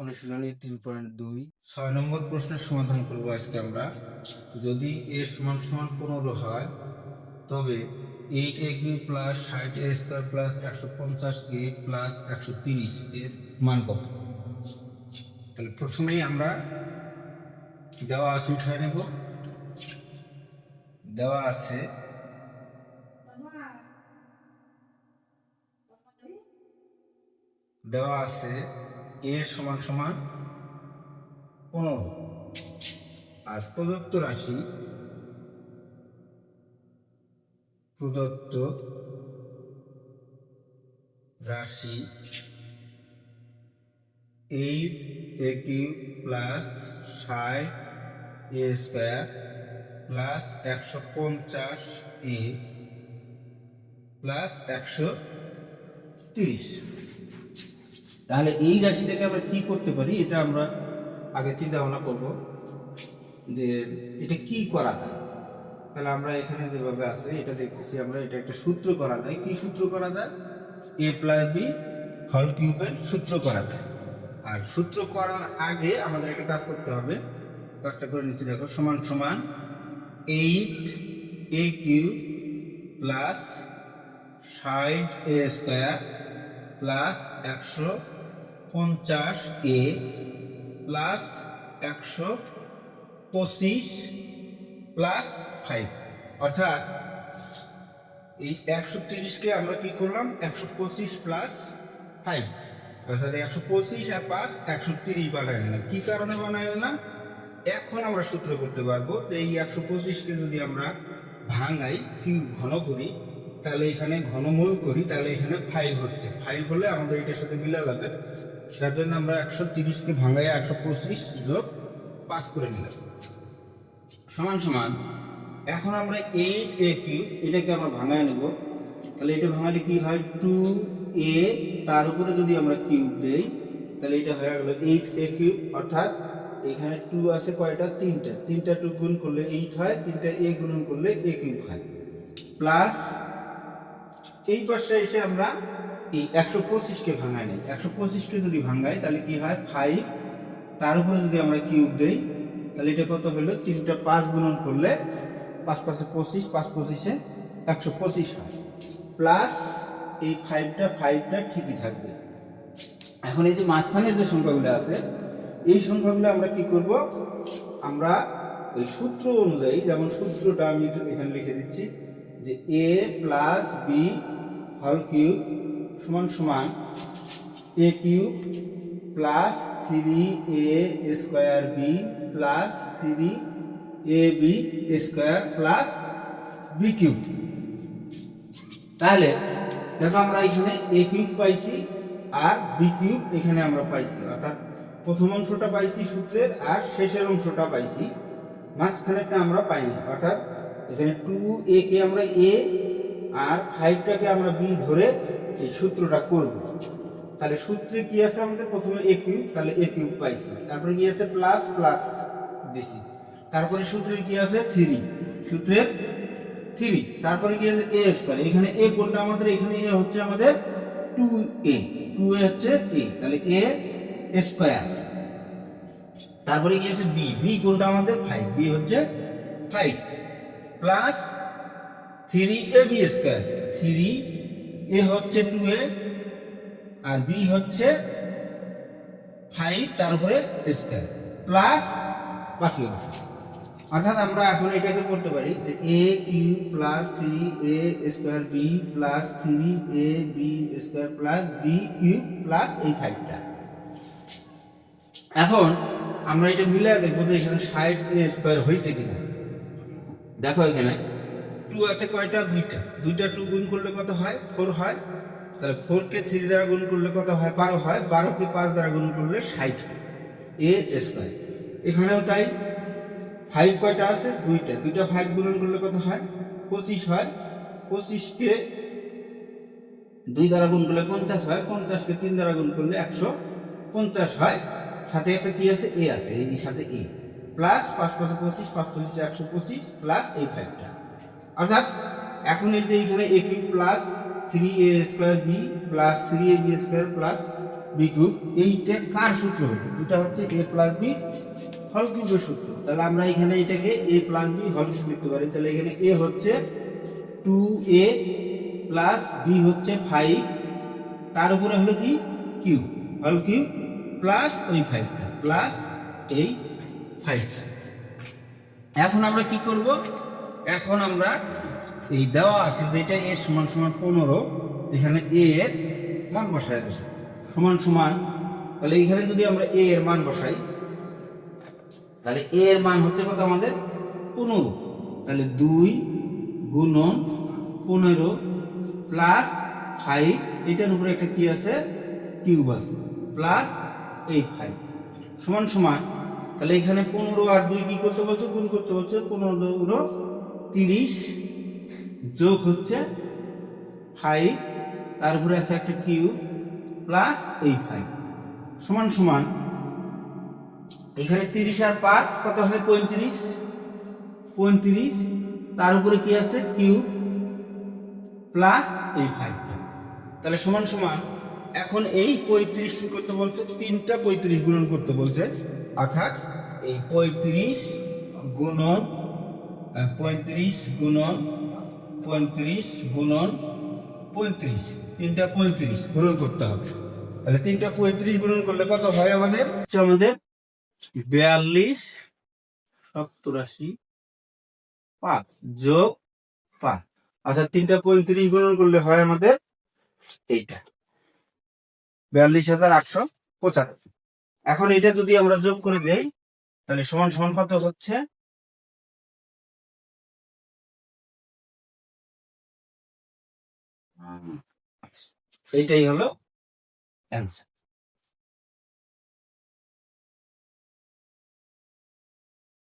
অনুশীলনী তিন পয়েন্ট দুই। ছয় নম্বর প্রশ্নের সমাধান করব আজকে আমরা। যদি এ সমান সমান পনেরো হয়, তবে এইট এ কিউ প্লাস ষাট এ স্কোয়ার প্লাস একশো পঞ্চাশ এ প্লাস একশো তিরিশ এর মান কত? তাহলে প্রথমেই আমরা দেওয়া আছে, উঠায় নেব। দেওয়া আছে দেওয়া আছে এ সমান সমান পনেরো আর প্রদত্ত রাশি প্রদত্ত রাশি এইট এ কিউ প্লাস ষাট এ স্কোয়ার প্লাস একশো পঞ্চাশ এ প্লাস একশো তিরিশ। তাহলে এই রাশিটাকে আমরা কি করতে পারি? এটা আমরা আগে চিন্তা ভাবনা করব যে এটা কি করা যায়? তাহলে আমরা এখানে যেভাবে আছে, এটা দেখতেছি আমরা, এটা একটা সূত্র করা যায়। কি সূত্র করা যায়? এ প্লাস বি হল কিউবের সূত্র করা যায়। আর সূত্র করার আগে আমাদের একটা কাজ করতে হবে। কাজটা করে নিচ্ছি, দেখো, সমান সমান এইট এ কিউব প্লাস ষাট এ স্কোয়ার প্লাস একশো পঞ্চাশ এ প্লাস একশো পঁচিশ প্লাস ফাইভ অর্থাৎ এই একশো তিরিশকে আমরা কি করলাম? একশো পঁচিশ প্লাস ফাইভ অর্থাৎ একশো পঁচিশ আর পাঁচ, একশো তিরিশ বানাই নিলাম। কি কারণে বানাই নিলাম? এখন আমরা সূত্র করতে পারব যে এই একশো পঁচিশকে যদি আমরা ভাঙাই কি ঘন করি তাহলে এখানে ঘনমূল করি, তাহলে এখানে ফাইভ হচ্ছে। ফাইভ হলে আমাদের এটার সাথে মিলা যাবে। যার জন্য আমরা একশো তিরিশকে ভাঙাই একশো পঁচিশ যোগ পাস করে নিলাম। সমান সমান, এখন আমরা এইট এ কিউব, এটাকে আমরা ভাঙায় নেব। তাহলে এটা ভাঙালে কি হয়? টু এ, তার উপরে যদি আমরা কিউব দেই, তাহলে এটা হয়ে গেল এইট এ কিউব। অর্থাৎ এখানে টু আছে কয়টা? তিনটা। তিনটা টু গুণ করলে এইট হয়, তিনটা এ গুণন করলে এ কিউব হয়। প্লাস এই পাশে এসে আমরা এই একশো পঁচিশকে ভাঙাই নিই। একশো পঁচিশকে যদি ভাঙাই, তাহলে কি হয়? ফাইভ তার উপরে যদি আমরা কিউব দেই, তাহলে এটা কত হলো? তিনটা পাঁচ গুণন করলে পাঁচ পাঁচে পঁচিশ, পাঁচ পঁচিশে একশো পঁচিশ হয়। প্লাস এই ফাইভটা ফাইভটা ঠিকই থাকবে। এখন এই যে মাঝখানের যে সংখ্যাগুলো আছে, এই সংখ্যাগুলো আমরা কি করব? আমরা ওই সূত্র অনুযায়ী, যেমন সূত্রটা আমি এখানে লিখে দিচ্ছি যে এ প্লাস বি হল কিউব সমান সমান A cube plus three A square B plus three A B square plus B cube তাহলে দেখো আমরা এখানে এ কিউব পাইছি আর বি কিউব এখানে আমরা পাইছি। অর্থাৎ প্রথম অংশটা পাইছি সূত্রের আর শেষের অংশটা পাইছি। মাঝখানেরটা আমরা পাইনি। অর্থাৎ এখানে টু এ কে আমরা এ আর ফাইভটাকে আমরা বি ধরে এই সূত্রটা করব। তাহলে সূত্রে কি আছে আমাদের? প্রথমে এ কিউব তাহলে এ কিউব পাইছি। তারপরে কি আছে? প্লাস প্লাস দিছি। তারপরে সূত্রে কি আছে? থ্রি সূত্রের থ্রি তারপরে কি আছে? এ স্কোয়ার এখানে এ কোনটা আমাদের? এখানে এ হচ্ছে আমাদের টু এ টু এ হচ্ছে এ তাহলে এ স্কোয়ার তারপরে কি আছে? বি বি কোনটা আমাদের? ফাইভ বি হচ্ছে five plus three A B square. Three A হচ্ছে টু এ, আর বি হচ্ছে ফাইভ তারপরে স্কোয়ার। প্লাস বাকি অংশ। অর্থাৎ আমরা এখন এটাকে করতে পারি যে A cube plus three A square B plus three A B square plus B cube plus এই ফাইভটা এখন আমরা এটা মিলে দেখব যে এখানে ষাট এ স্কোয়ার হয়েছে কিনা। দেখো এখানে। টু আছে কয়টা? দুইটা। দুইটা টু গুণ করলে কত হয়? ফোর হয়। তাহলে ফোর কে থ্রি দ্বারা গুণ করলে কত হয়? বারো হয়। বারো বারোকে পাঁচ দ্বারা গুণ করলে ষাট। এ স্কোয়ার এখানেও তাই। ফাইভ কয়টা আছে? দুইটা। দুইটা ফাইভ গুণন করলে কত হয়? পঁচিশ হয়। পঁচিশকে দুই দ্বারা গুণ করলে পঞ্চাশ হয়। পঞ্চাশকে তিন দ্বারা গুণ করলে একশো পঞ্চাশ হয়। সাথে একটা কি আছে? এ আছে। এই সাথে এ প্লাস পাঁচ পাঁচে পঁচিশ, পাঁচ পঁচিশে একশো পঁচিশ প্লাস এই ফাইভটা অর্থাৎ এখন এই যে এখানে A cube plus three A square B plus three A B square plus B cube, এইটা কার সূত্র হলো? এটা হচ্ছে এ প্লাস বি হল কিউবের সূত্র। তাহলে আমরা এখানে এটাকে এ প্লাস বি হল কিউব লিখতে পারি। তাহলে এখানে এ হচ্ছে টু এ প্লাস বি হচ্ছে ফাইভ তার উপরে হলো কি? কিউব। হল কিউব প্লাস ওই ফাইভ প্লাস এই ফাইভ এখন আমরা কি করব? এখন আমরা এই দেওয়া আছে যেটা এ সমান সমান পনেরো এখানে এ এর মান বসাই দেবো সমান সমান। তাহলে এখানে যদি আমরা এ এর মান বসাই তাহলে এ এর মান হচ্ছে কত আমাদের? পনেরো। তাহলে দুই গুণন পনেরো প্লাস ফাইভ এটার উপরে একটা কি আছে? কিউব আছে প্লাস এই ফাইভ সমান সমান। তাহলে এখানে পনেরো আর দুই কি করতে বলছে? গুণ করতে বলছে পনেরো তিরিশ, যোগ হচ্ছে ফাইভ তারপরে আছে একটা কিউব প্লাস এই ফাইভ সমান সমান, এখানে তিরিশ আর পাঁচ, কত হয় পঁয়ত্রিশ? পঁয়ত্রিশ, তার উপরে কি আছে? কিউব প্লাস এই ফাইভ তাহলে সমান সমান, এখন এই পঁয়ত্রিশ করতে বলছে? তিনটা পঁয়ত্রিশ গুণন করতে বলছে। অর্থাৎ এই পঁয়ত্রিশ গুণন পঁয়ত্রিশ গুণন পঁয়ত্রিশ গুণন পঁয়ত্রিশ। তিনটা পঁয়ত্রিশ গুণন করতে হবে। তাহলে তিনটা পঁয়ত্রিশ গুণন করলে কত হয় আমাদের? আমাদের বিয়াল্লিশ সপ্তরাশি পাঁচ, যোগ পাঁচ। অর্থাৎ তিনটা পঁয়ত্রিশ গুণন করলে হয় আমাদের এইটা। বিয়াল্লিশ হাজার আটশো পঁচাত্তর এখন এটা যদি আমরা যোগ করে দেই, তাহলে সমান সমান কত হচ্ছে? এইটাই হলো অ্যান্সার